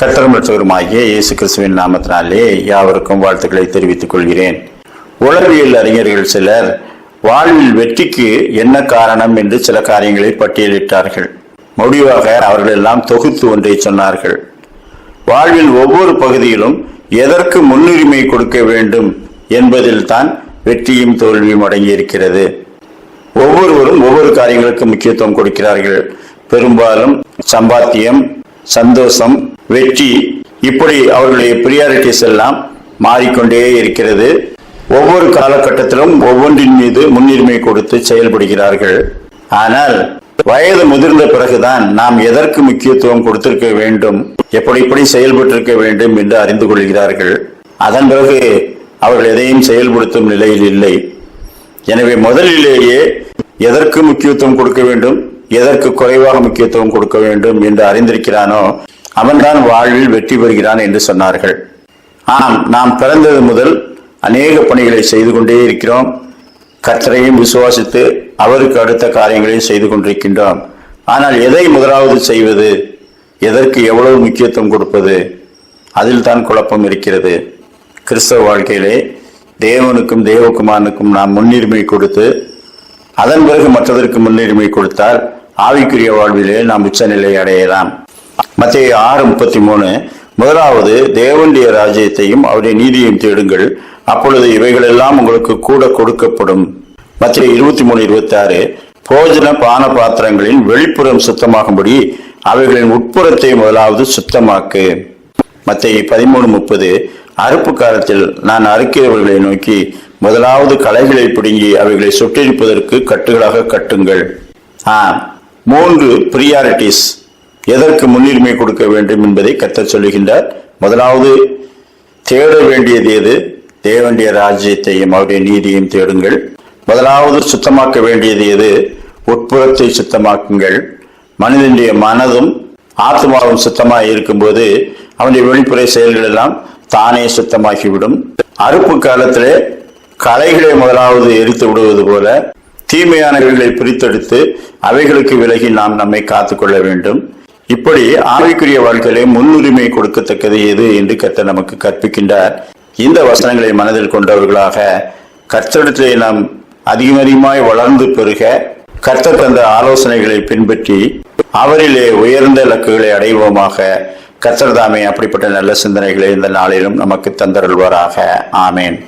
கத்தரமற்றவருமாகிய இயேசு கிறிஸ்துவின் நாமத்தினாலே யாவருக்கும் வாழ்த்துக்களை தெரிவித்துக் கொள்கிறேன். உளவியல் அறிஞர்கள் சிலர் வாழ்வில் வெற்றிக்கு என்ன காரணம் என்று சில காரியங்களை பட்டியலிட்டார்கள். முடிவாக அவர்கள் எல்லாம் தொகுத்து ஒன்றை சொன்னார்கள். வாழ்வில் ஒவ்வொரு பகுதியிலும் எதற்கு முன்னுரிமை கொடுக்க வேண்டும் என்பதில் தான் வெற்றியும் தோல்வியும் அடங்கியிருக்கிறது. ஒவ்வொருவரும் ஒவ்வொரு காரியங்களுக்கு முக்கியத்துவம் கொடுக்கிறார்கள். பெரும்பாலும் சம்பாத்தியம் சந்தோஷம் வெற்றி இப்படி அவர்களுடைய பிரியாரிட்டிஸ் எல்லாம் மாறிக்கொண்டே இருக்கிறது. ஒவ்வொரு காலகட்டத்திலும் ஒவ்வொன்றின் மீது முன்னுரிமை கொடுத்து செயல்படுகிறார்கள். ஆனால் வயது முதிர்ந்த பிறகுதான் நாம் எதற்கு முக்கியத்துவம் கொடுத்திருக்க வேண்டும் எப்படி எப்படி செயல்பட்டிருக்க வேண்டும் என்று அறிந்து கொள்கிறார்கள். அதன் பிறகு அவர்கள் எதையும் செயல்படுத்தும் நிலையில் இல்லை. எனவே முதலிலேயே எதற்கு முக்கியத்துவம் கொடுக்க வேண்டும் எதற்கு குறைவாக முக்கியத்துவம் கொடுக்க வேண்டும் என்று அறிந்திருக்கிறானோ அவன்தான் வாழ்வில் வெற்றி பெறுகிறான் என்று சொன்னார்கள். ஆம் நாம் பிறந்தது முதல் அநேக பணிகளை செய்து கொண்டே இருக்கிறோம். கர்த்தரையும் விசுவாசித்து அவருக்கு அடுத்த காரியங்களையும் செய்து கொண்டிருக்கின்றோம். ஆனால் எதை முதலாவது செய்வது? எதற்கு எவ்வளவு முக்கியத்துவம் கொடுப்பது? அதில் தான் குழப்பம் இருக்கிறது. கிறிஸ்தவ வாழ்க்கையிலே தேவனுக்கும் தேவகுமாரனுக்கும் நாம் முன்னுரிமை கொடுத்து அதன் பிறகு மற்றதற்கு முன்னுரிமை கொடுத்தால் ஆவிக்குரிய வாழ்விலே நாம் உச்சநிலை அடையலாம். மத்திய ஆறு முப்பத்தி மூணு முதலாவது தேவனுடைய ராஜ்யத்தையும் அவருடைய நீதியையும் தேடுங்கள். அப்பொழுது இவைகளெல்லாம் உங்களுக்கு கூட கொடுக்கப்படும். மத்திய இருபத்தி மூணு இருபத்தி ஆறு போஜன பான பாத்திரங்களின் வெளிப்புறம் சுத்தமாகும்படி அவைகளின் உட்புறத்தை முதலாவது சுத்தமாக்கு. மத்திய பதிமூணு முப்பது. அறுப்பு காலத்தில் நான் அறுக்கிறவர்களை நோக்கி முதலாவது களைகளை பிடுங்கி அவைகளை சுட்டெரிப்பதற்கு கட்டுகளாக கட்டுங்கள். ஆ மூன்று பிரியாரிட்டிஸ். எதற்கு முன்னுரிமை கொடுக்க வேண்டும் என்பதை கத்த சொல்லுகின்றார். முதலாவது தேட வேண்டியது எது? தேவனுடைய ராஜ்யத்தையும் அவருடைய நீதியையும் தேடுங்கள். முதலாவது சுத்தமாக்க வேண்டியது எது? உட்புறத்தை சுத்தமாக்குங்கள். மனிதனுடைய மனதும் ஆத்மாவும் சுத்தமாக இருக்கும்போது அவனுடைய வெளிப்புற செயல்கள் எல்லாம் தானே சுத்தமாகிவிடும். அறுப்பு காலத்திலே களைகளை முதலாவது எரித்து விடுவது போல தீமையானவர்களை பிரித்தெடுத்து அவைகளுக்கு விலகி நாம் நம்மை காத்துக்கொள்ள வேண்டும். இப்படி ஆவிக்குரிய வாழ்க்கையிலே முன்னுரிமை கொடுக்கத்தக்கது எது என்று கர்த்தர் நமக்கு கற்பிக்கின்றார். இந்த வசனங்களை மனதில் கொண்டவர்களாக கர்த்தரிடத்திலே நாம் அதிகம் அதிகமாய் வளர்ந்து பெருக கர்த்தர் தந்த ஆலோசனைகளை பின்பற்றி அவரிலே உயர்ந்த இலக்குகளை அடைவோமாக. கர்த்தர் தாமே அப்படிப்பட்ட நல்ல சிந்தனைகளை இந்த நாளிலும் நமக்கு தந்தருள்வாராக. ஆமேன்.